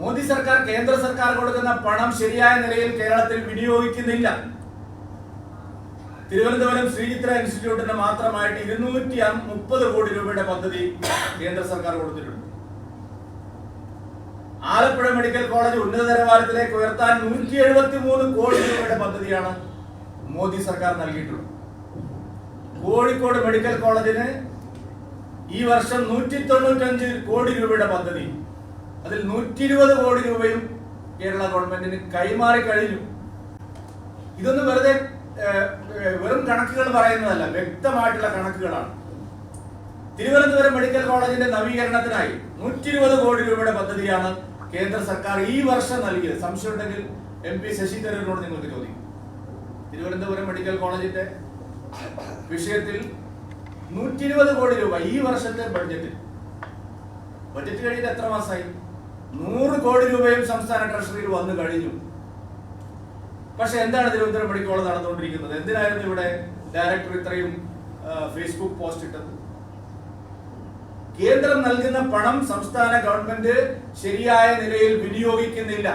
മോദി സർക്കാർ കേന്ദ്ര സർക്കാർ കൊടുക്കുന്ന പണം ശരിയായ നിലയിൽ കേരളത്തിൽ വിനിയോഗിക്കുന്നില്ല. തിരുവനന്തപുരം ശ്രീചിത്ര ഇൻസ്റ്റിറ്റ്യൂട്ടിന് മാത്രമായിട്ട് ഇരുന്നൂറ്റി മുപ്പത് കോടി രൂപയുടെ പദ്ധതി കേന്ദ്ര സർക്കാർ കൊടുത്തിട്ടുണ്ട്. ആലപ്പുഴ മെഡിക്കൽ കോളേജ് ഉന്നത നിലവാരത്തിലേക്ക് ഉയർത്താൻ നൂറ്റി എഴുപത്തി മൂന്ന് കോടി രൂപയുടെ പദ്ധതിയാണ് മോദി സർക്കാർ നൽകിയിട്ടുള്ളത്. കോഴിക്കോട് മെഡിക്കൽ കോളേജിന് ഈ വർഷം നൂറ്റി തൊണ്ണൂറ്റഞ്ച് കോടി രൂപയുടെ പദ്ധതി അതിൽ നൂറ്റി ഇരുപത് കോടി രൂപയും കേരള ഗവൺമെന്റിന് കൈമാറി കഴിഞ്ഞു. ഇതൊന്നും വെറുതെ വെറും കണക്കുകൾ പറയുന്നതല്ല വ്യക്തമായിട്ടുള്ള കണക്കുകളാണ്. തിരുവനന്തപുരം മെഡിക്കൽ കോളേജിന്റെ നവീകരണത്തിനായി നൂറ്റി ഇരുപത് കോടി രൂപയുടെ പദ്ധതിയാണ് കേന്ദ്ര സർക്കാർ ഈ വർഷം നൽകിയത്. സംശയമുണ്ടെങ്കിൽ എം പി ശശി തരൂരിനോട് നിങ്ങൾക്ക് ചോദിക്കും. തിരുവനന്തപുരം മെഡിക്കൽ കോളേജിന്റെ വിഷയത്തിൽ നൂറ്റി ഇരുപത് കോടി രൂപ ഈ വർഷത്തെ ബഡ്ജറ്റിൽ. ബഡ്ജറ്റ് കഴിഞ്ഞിട്ട് എത്ര മാസമായി? നൂറ് കോടി രൂപയും സംസ്ഥാന ട്രഷറിയിൽ വന്നു കഴിഞ്ഞു. പക്ഷെ എന്താണ് തിരുവനന്തപുരം മെഡിക്കൽ നടന്നുകൊണ്ടിരിക്കുന്നത്? എന്തിനായിരുന്നു ഇവിടെ ഡയറക്ടർ ഇത്രയും ഫേസ്ബുക്ക് പോസ്റ്റ് ഇട്ടത്? കേന്ദ്രം നൽകുന്ന പണം സംസ്ഥാന ഗവൺമെന്റ് ശരിയായ നിലയിൽ വിനിയോഗിക്കുന്നില്ല.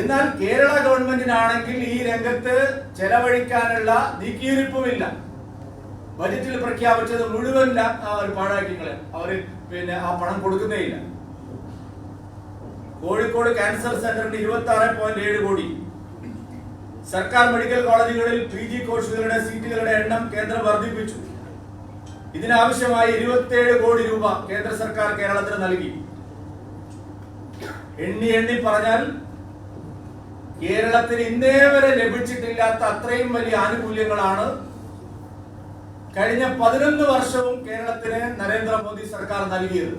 എന്നാൽ കേരള ഗവൺമെന്റിനാണെങ്കിൽ ഈ രംഗത്ത് ചെലവഴിക്കാനുള്ള നീക്കിയിരിപ്പുമില്ല. ബജറ്റിൽ പ്രഖ്യാപിച്ചത് മുഴുവൻ പാഴാക്കിങ്ങളെ അവർ പിന്നെ ആ പണം കൊടുക്കുന്നേയില്ല കോഴിക്കോട് ക്യാൻസർ സെന്ററിന് ഇരുപത്തി ആറ് പോയിന്റ് ഏഴ് കോടി. സർക്കാർ മെഡിക്കൽ കോളേജുകളിൽ പി ജി കോഴ്സുകളുടെ സീറ്റുകളുടെ എണ്ണം കേന്ദ്രം വർദ്ധിപ്പിച്ചു. ഇതിനാവശ്യമായി ഇരുപത്തിയേഴ് കോടി രൂപ കേന്ദ്ര സർക്കാർ കേരളത്തിന് നൽകി. എണ്ണി എണ്ണി പറഞ്ഞാൽ കേരളത്തിന് ഇന്നേ വരെ ലഭിച്ചിട്ടില്ലാത്ത അത്രയും വലിയ ആനുകൂല്യങ്ങളാണ് കഴിഞ്ഞ പതിനൊന്ന് വർഷവും കേരളത്തിന് നരേന്ദ്രമോദി സർക്കാർ നൽകിയത്